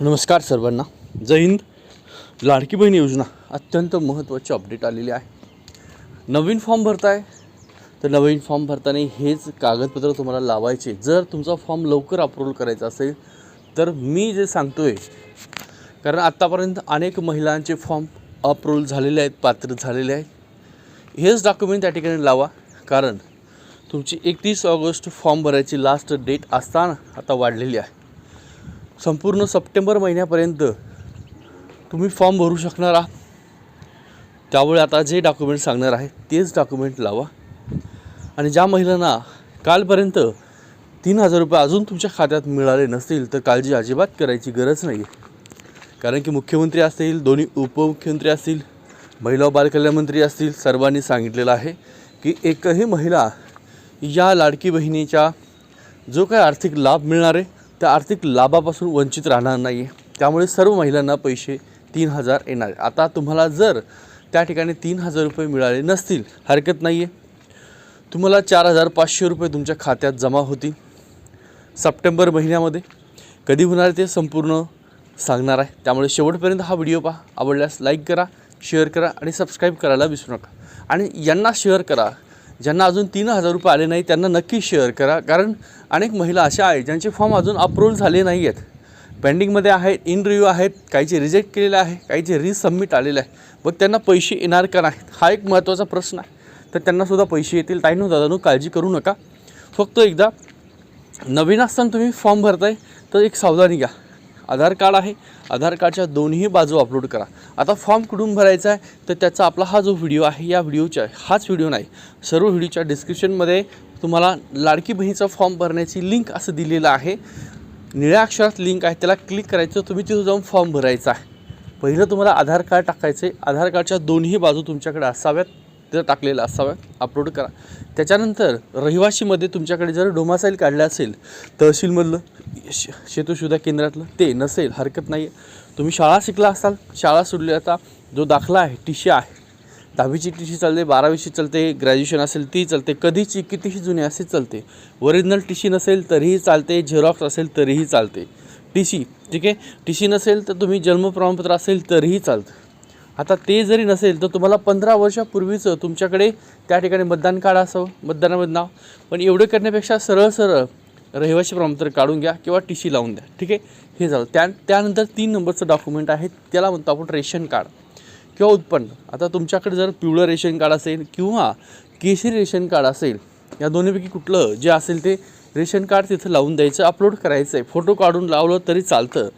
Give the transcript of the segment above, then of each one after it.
नमस्कार सर्वांना. जय हिंद. लाडकी बहीण योजना. अत्यंत महत्त्वाची अपडेट आलेली आहे. नवीन फॉर्म भरताय तर नवीन फॉर्म भरताना हेच कागदपत्र तुम्हाला लावायचे. जर तुमचा फॉर्म लवकर अप्रूव्ह करायचा असेल तर मी जे सांगतो आहे कारण आत्तापर्यंत अनेक महिलांचे फॉर्म अप्रूव्ह झालेले आहेत पात्र झालेले आहेत. हेच डॉक्युमेंट त्या ठिकाणी लावा कारण तुमची एकतीस ऑगस्ट फॉर्म भरायची लास्ट डेट असताना आता वाढलेली आहे. संपूर्ण सप्टेंबर महिन्यापर्यंत तुम्ही फॉर्म भरू शकणार आहात. त्यामुळे आता जे डॉक्युमेंट सांगणार आहे तेच डॉक्युमेंट लावा. आणि ज्या महिलांना कालपर्यंत तीन हजार रुपये अजून तुमच्या खात्यात मिळाले नसतील तर काळजी अजिबात करायची गरज नाही कारण की मुख्यमंत्री असतील दोन्ही उपमुख्यमंत्री असतील महिला व बालकल्याण मंत्री असतील सर्वांनी सांगितलेलं आहे की एकही महिला या लाडकी बहिणीच्या जो काही आर्थिक लाभ मिळणार आहे त्या आर्थिक लाभापासून वंचित राहणार नाही आहे त्यामुळे सर्व महिलांना पैसे तीन हजार येणार आता तुम्हाला जर त्या ठिकाणी तीन हजार रुपये मिळाले नसतील हरकत नाही आहे तुम्हाला चार हजार पाचशे रुपये तुमच्या खात्यात जमा होतील. सप्टेंबर महिन्यामध्ये. कधी होणार ते संपूर्ण सांगणार आहे. त्यामुळे शेवटपर्यंत हा व्हिडिओ पहा. आवडल्यास लाईक करा शेअर करा आणि सबस्क्राईब करायला विसरू नका. आणि यांना शेअर करा. ज्यांना अजून तीन हजार रुपये आले नाही त्यांना नक्की शेअर करा. कारण अनेक महिला अशा आहेत ज्यांचे फॉर्म अजून अप्रूव्ह झाले नाही आहेत पेंडिंगमध्ये आहेत इन रिव्ह्यू आहेत काहीचे रिजेक्ट केलेले आहे काहीचे रिसबमिट आलेले आहे. मग त्यांना पैसे येणार का नाही हा एक महत्त्वाचा प्रश्न आहे. तर त्यांनासुद्धा पैसे येतील. ताईनो दादानो काळजी करू नका. फक्त एकदा नवीन असताना तुम्ही फॉर्म भरताय तर एक सावधानी घ्या. आधार कार्ड आहे. आधार कार्डच्या दोन्ही बाजू अपलोड करा. आता फॉर्म कुठून भरायचा आहे? तर त्याचा आपला हा जो व्हिडिओ आहे या व्हिडिओच्या हाच व्हिडिओ नाही. सर्व व्हिडिओच्या डिस्क्रिप्शनमध्ये तुम्हाला लाडकी बहिणीचा फॉर्म भरण्याची लिंक असं दिलेलं आहे. निळ्या अक्षरात लिंक आहे त्याला क्लिक करायचं तुम्ही तिथं जाऊन फॉर्म भरायचा आहे. पहिलं तुम्हाला आधार कार्ड टाकायचं आहे आधार कार्डच्या दोन्ही बाजू तुमच्याकडे असाव्यात. तिथं टाकलेलं असावं. अपलोड करा. त्याच्यानंतर रहिवाशीमध्ये तुमच्याकडे जर डोमासाईल काढलं असेल तहसीलमधलं श शेतूसुद्धा केंद्रातलं ते नसेल हरकत नाही आहे तुम्ही शाळा शिकला असाल शाळा सोडली आता जो दाखला आहे टीशी आहे दहावीची टी शी चालते बारावीची चालते ग्रॅज्युएशन असेल ती चालते कधीची कितीही जुनी असे चालते. ओरिजिनल टी शी नसेल तरीही चालते झेरॉक्स असेल तरीही चालते. टी सी ठीक आहे? टी सी नसेल तर तुम्ही जन्म प्रमाणपत्र असेल तरीही चालतं. आता ते जरी नसेल तर तुम्हाला पंधरा वर्षापूर्वीचं तुमच्याकडे त्या ठिकाणी मतदान कार्ड असावं मतदानामध्ये नाव. पण एवढं करण्यापेक्षा सरळ सरळ रहिवासी प्रमाणपत्र काढून घ्या किंवा टी सी लावून द्या ठीक आहे? हे झालं. त्या त्यानंतर तीन नंबरचं डॉक्युमेंट आहे त्याला म्हणतो आपण रेशन कार्ड किंवा उत्पन्न. आता तुमच्याकडे जर पिवळं रेशन कार्ड असेल किंवा केशरी रेशन कार्ड असेल या दोन्हीपैकी कुठलं जे असेल ते रेशन कार्ड तिथं लावून द्यायचं अपलोड करायचं आहे फोटो काढून लावलं तरी चालतं.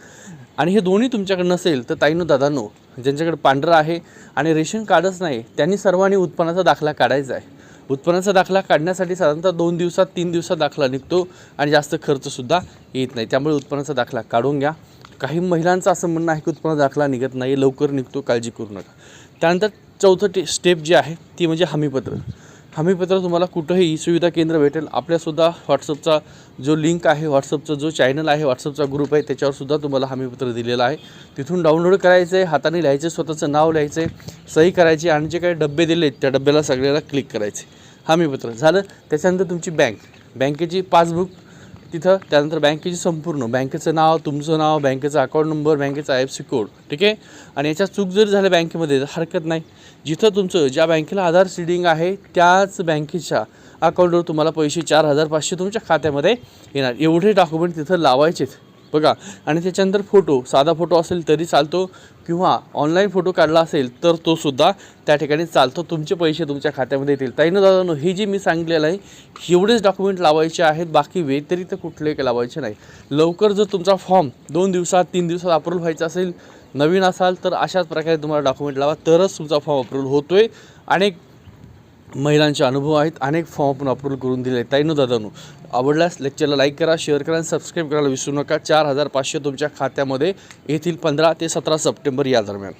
आणि हे दोन्ही तुमच्याकडे नसेल तर ताईनो दादानो ज्यांच्याकडे पांढरं आहे आणि रेशन कार्डच नाही त्यांनी सर्वांनी उत्पन्नाचा दाखला काढायचा आहे. उत्पन्नाचा दाखला काढण्यासाठी साधारणतः दोन दिवसात तीन दिवसात दाखला निघतो आणि जास्त खर्चसुद्धा येत नाही. त्यामुळे उत्पन्नाचा दाखला काढून घ्या. काही महिलांचं असं म्हणणं आहे की उत्पन्न दाखला निघत नाही लवकर निघतो काळजी करू नका. त्यानंतर चौथं टे स्टेप जी आहे ती म्हणजे हमीपत्र. हमीपत्र तुम्हाला कुठंही ई सुविधा केंद्र भेटेल आपल्यासुद्धा व्हॉट्सअपचा जो लिंक आहे व्हॉट्सअपचा जो चॅनल आहे व्हॉट्सअपचा ग्रुप आहे त्याच्यावरसुद्धा तुम्हाला हमीपत्र दिलेलं आहे. तिथून डाउनलोड करायचं आहे हाताने लिहायचे स्वतःचं नाव लिहायचं आहे सही करायची आणि जे काही डब्बे दिले आहेत त्या डब्याला सगळ्याला क्लिक करायचे. हमीपत्र झालं. त्याच्यानंतर तुमची बँक बँकेची पासबुक तिथं त्यानंतर बँकेची संपूर्ण बँकेचं नाव तुमचं नाव बँकेचा अकाउंट नंबर बँकेचा आय एफ सी कोड ठीक आहे? आणि याच्या चूक जरी झाल्या बँकेमध्ये हरकत नाही. जिथं तुमचं ज्या बँकेला आधार सीडिंग आहे त्याच बँकेच्या अकाउंटवर तुम्हाला पैसे चार हजार पाचशे तुमच्या खात्यामध्ये येणार. एवढे डॉक्युमेंट तिथं लावायचेत. बघा. आणि त्याच्यानंतर फोटो साधा फोटो असेल तरी चालतो किंवा ऑनलाईन फोटो काढला असेल तर तो सुद्धा त्या ठिकाणी चालतो. तुमचे पैसे तुमच्या खात्यामध्ये येतील. ताईनं दादानो हे जे मी सांगितलेलं आहे एवढेच डॉक्युमेंट लावायचे आहेत बाकी व्यतिरिक्त कुठले काही लावायचे नाही. लवकर जर तुमचा फॉर्म दोन दिवसात तीन दिवसात अप्रूव्ह व्हायचा असेल नवीन असाल तर अशाच प्रकारे तुम्हाला डॉक्युमेंट लावा तरच तुमचा फॉर्म अप्रूव्ह होतो आहे अनेक महिलांचे अनुभव आहेत. अनेक फॉर्म आपण अप्रूव्ह करून दिले आहेत. ताईनो दादानो आवडल्यास लेक्चरला लाईक करा शेअर करा आणि सबस्क्राईब करायला विसरू नका. चार हजार पाचशे तुमच्या खात्यामध्ये येथील पंधरा ते सतरा सप्टेंबर या दरम्यान.